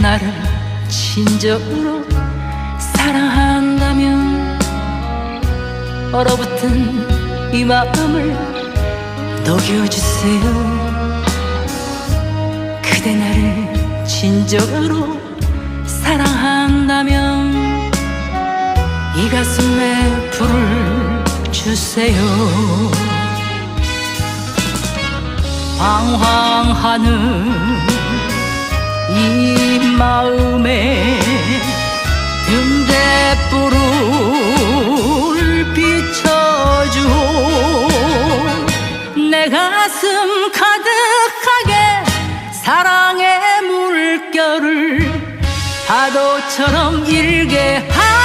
나를 진정으로 사랑한다면 얼어붙은 이 마음을 녹여주세요. 그대 나를 진정으로 사랑한다면 이 가슴에 불을 주세요. 방황하는 이 마음에 윤대불을 비춰줘 내 가슴 가득하게 사랑의 물결을 파도처럼 일게 하